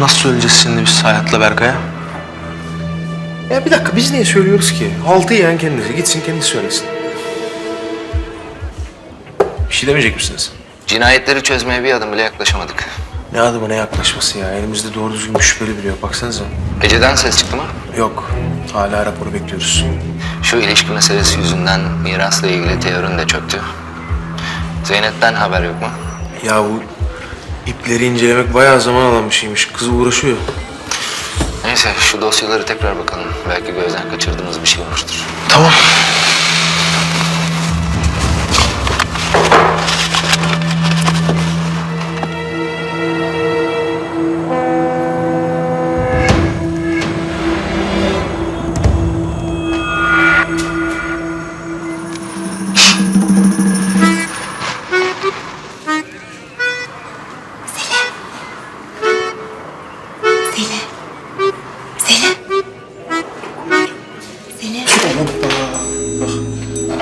Nasıl söyleyeceğiz şimdi biz Hayat'la Berkay'a? Ya bir dakika biz niye söylüyoruz ki? Haltı yiyen kendisi. Gitsin kendisi söylesin. Bir şey demeyecek misiniz? Cinayetleri çözmeye bir adım bile yaklaşamadık. Ne adıma ne yaklaşması ya. Elimizde doğru düzgün bir şüpheli bile yok. Baksanıza. Ece'den ses çıktı mı? Yok. Hala raporu bekliyoruz. Şu ilişki meselesi yüzünden mirasla ilgili teorin de çöktü. Zeynep'ten haber yok mu? Ya bu ipleri incelemek bayağı zaman alan bir şeymiş. Kız uğraşıyor. Neyse şu dosyaları tekrar bakalım. Belki gözden kaçırdığımız bir şey olmuştur. Tamam.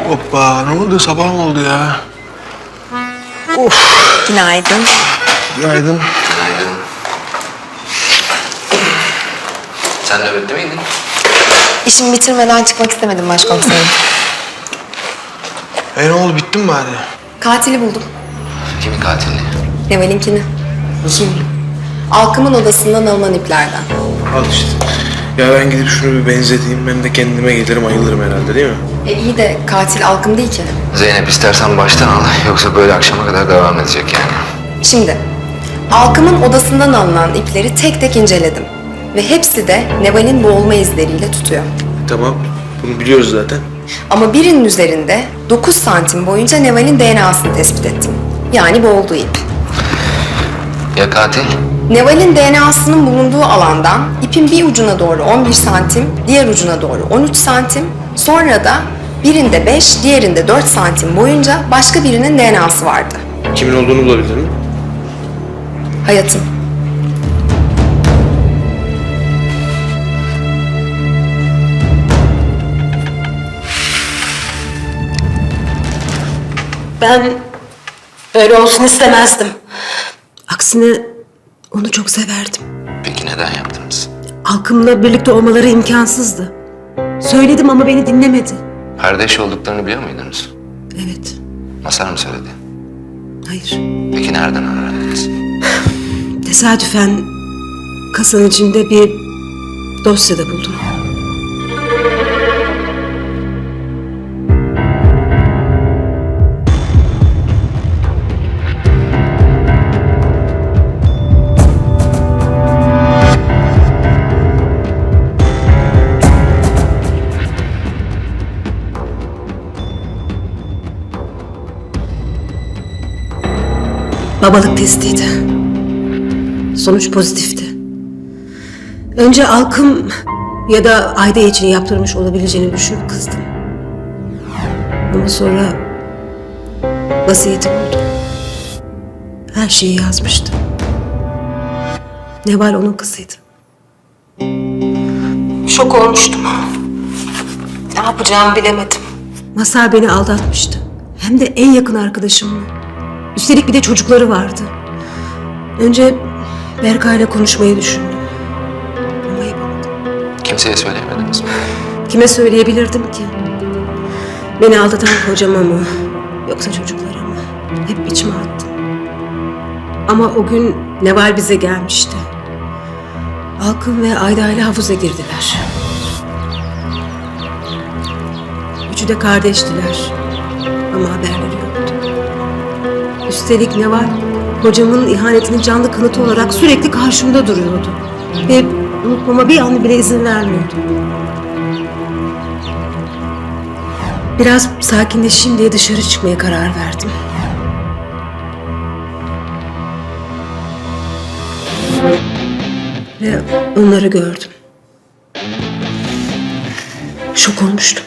Hoppa ne oldu? Sabah mı oldu ya? Günaydın. Günaydın. Günaydın. Sen nöbette miydin? İşimi bitirmeden çıkmak istemedim başkomiserim. E ne oldu? Bitti mi bari? Katili buldum. Kimin katilini? Neval'inkini. Nasıl? Alkımın odasından alınan iplerden. Al işte. Ya ben gidip şunu bir benzeteyim. Ben de kendime gelirim ayılırım herhalde değil mi? E iyi de katil Alkım değil ki. Zeynep istersen baştan al. Yoksa böyle akşama kadar devam edecek yani. Şimdi, Alkım'ın odasından alınan ipleri tek tek inceledim. Ve hepsi de Neval'in boğulma izleriyle tutuyor. Tamam. Bunu biliyoruz zaten. Ama birinin üzerinde 9 santim boyunca Neval'in DNA'sını tespit ettim. Yani boğulduğu ip. Ya katil? Neval'in DNA'sının bulunduğu alandan ipin bir ucuna doğru 11 santim, diğer ucuna doğru 13 santim, sonra da birinde 5, diğerinde 4 santim boyunca başka birinin DNA'sı vardı. Kimin olduğunu bulabildin mi? Hayatım. Ben böyle olsun istemezdim. Aksine onu çok severdim. Peki neden yaptınız? Halkımla birlikte olmaları imkansızdı. Söyledim ama beni dinlemedi. Kardeş olduklarını biliyor muydunuz? Evet, Masar mı söyledi? hayır. Peki nereden öğrendiniz? Tesadüfen kasanın içinde bir dosyada buldum. Babalık testiydi. Sonuç pozitifti. Önce Alkım ya da Ayda için yaptırmış olabileceğini düşünüp kızdım. Ama sonra vasiyeti buldum. Her şeyi yazmıştı. Neval onun kızıydı. Şok olmuştum. Ne yapacağımı bilemedim. Masar beni aldatmıştı. Hem de en yakın arkadaşımla. Üstelik bir de çocukları vardı. Önce Berkay'la konuşmayı düşündüm. Ama yapamadım. Kimseye söyleyemediniz mi? Kime söyleyebilirdim ki? Beni aldatan kocama mı? Yoksa çocuklara mı? Hep içime attım. Ama o gün Neval bize gelmişti. Halkın ve Ayda ile havuza girdiler. Üçü de kardeştiler. Ama haberleri yoktu. Üstelik Neval, kocamın ihanetinin canlı kanıtı olarak sürekli karşımda duruyordu. Ve unutmama bir an bile izin vermiyordu. Biraz sakinleşeyim diye dışarı çıkmaya karar verdim. Ve onları gördüm. Şok olmuştum.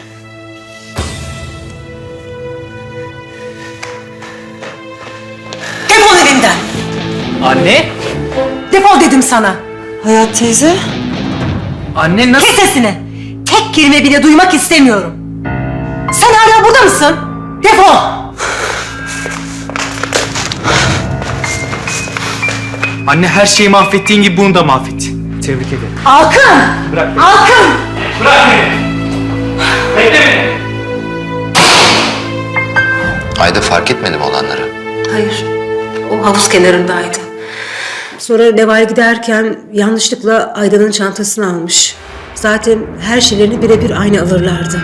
Anne? Defol dedim sana. Hayat teyze? Anne nasıl? Kes sesini. Tek kelime bile duymak istemiyorum. Sen hala burada mısın? Defol. Anne her şeyi mahvettiğin gibi bunu da mahvettin. Tebrik ederim. Alkın! Bırak beni. Alkın! Bırak beni. Bekle beni. Ayda fark etmedim olanları. Hayır. O havuz kenarındaydı. Sonra Neval giderken yanlışlıkla Aydan'ın çantasını almış. Zaten her şeylerini birebir aynı alırlardı.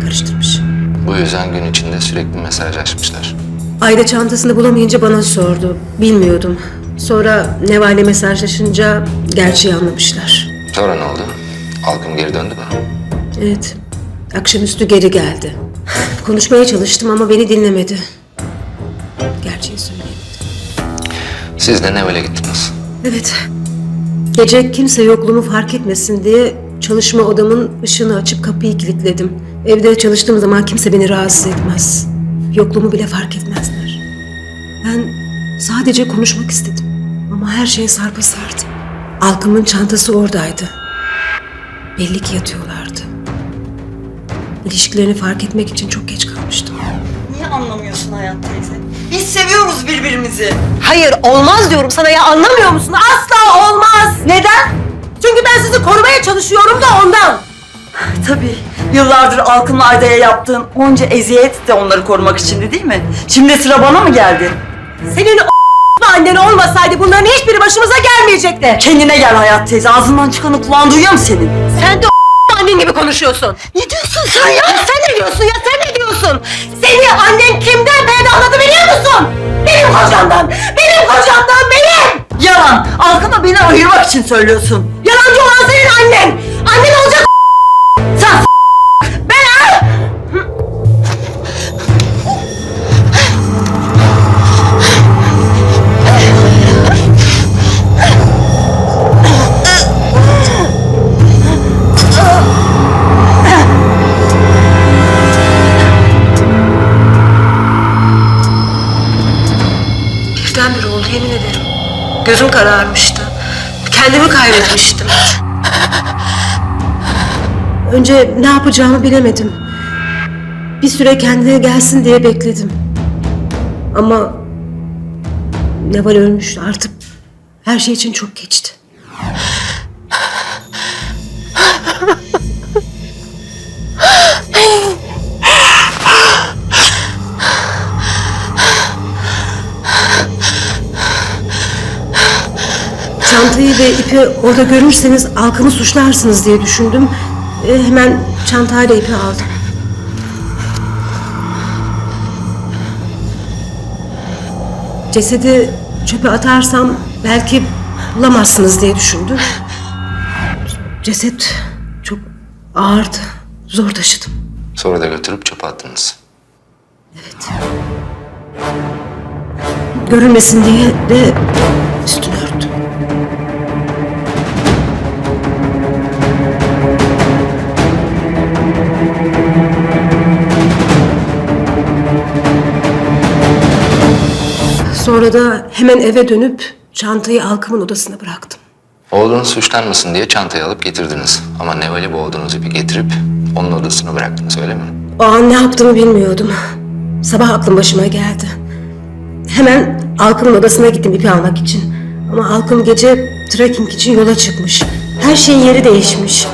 Karıştırmış. Bu yüzden gün içinde sürekli mesajlaşmışlar. Ayda çantasını bulamayınca bana sordu. Bilmiyordum. Sonra Neval'le mesajlaşınca gerçeği anlamışlar. Sonra ne oldu? Halkım geri döndü mü? Evet. Akşamüstü geri geldi. Konuşmaya çalıştım ama beni dinlemedi. Gerçeği söyleyemedi. Siz de Neval'e gittiniz. Evet. Gece kimse yokluğumu fark etmesin diye çalışma odamın ışığını açıp kapıyı kilitledim. Evde çalıştığım zaman kimse beni rahatsız etmez. Yokluğumu bile fark etmezler. Ben sadece konuşmak istedim. Ama her şey sarpa sardı. Alkım'ın çantası oradaydı. Belli ki yatıyorlardı. İlişkilerini fark etmek için çok geç kalmıştım. Niye anlamıyorsun Hayat teyze? Biz seviyoruz birbirimizi. Hayır olmaz diyorum sana ya anlamıyor musun? Asla olmaz. Neden? Çünkü ben sizi korumaya çalışıyorum da ondan. Tabii. Yıllardır Alkın'la Ayda'ya yaptığın onca eziyet de onları korumak içindi değil mi? Şimdi sıra bana mı geldi? Senin o annen olmasaydı bunların hiçbiri başımıza gelmeyecekti. Kendine gel Hayat teyze. Ağzından çıkanı kulağın duyuyor mu senin? Sen de annen gibi konuşuyorsun. Ne diyorsun sen ya? Sen ne diyorsun ya sen ne diyorsun? Seni annen kimden pedahladı biliyor musun? Benim kocamdan, benim kocamdan benim. Yalan. Alkın'la beni ayırmak için söylüyorsun. Yalancı olan senin. Annen Gözüm kararmıştı. Kendimi kaybetmiştim. Önce ne yapacağımı bilemedim. Bir süre kendine gelsin diye bekledim. Ama Neval ölmüştü artık. Her şey için çok geçti. Çantayı ve ipi orada görürseniz halkımı suçlarsınız diye düşündüm. E, hemen çantayla ipi aldım. Cesedi çöpe atarsam belki bulamazsınız diye düşündüm. Ceset çok ağırdı. Zor taşıdım. Sonra da götürüp çöpe attınız. Görünmesin diye de üstünü örttüm. Sonra da hemen eve dönüp çantayı halkımın odasına bıraktım. Oğlunuz suçlanmasın diye çantayı alıp getirdiniz. Ama Neval'i boğduğunuz ipi getirip onun odasına bıraktınız öyle mi? O an ne yaptığımı bilmiyordum. Sabah aklım başıma geldi. Hemen Alkım'ın odasına gittim ipi almak için. Ama Alkım gece trekking için yola çıkmış. Her şeyin yeri değişmiş.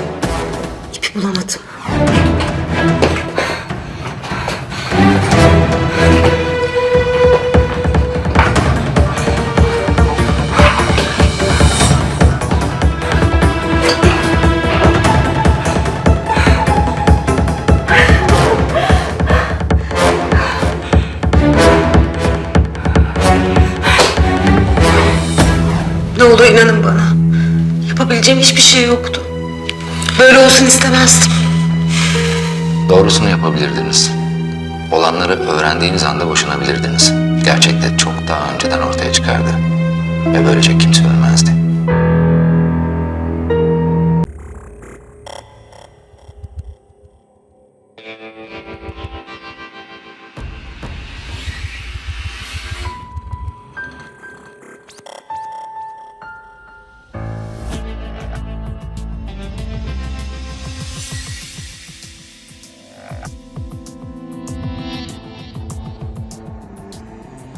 Şey yoktu. Böyle olsun istemezdim. Doğrusunu yapabilirdiniz. Olanları öğrendiğiniz anda boşanabilirdiniz. Gerçekte çok daha önceden ortaya çıkardı. Ve böylece kimse ölmezdi.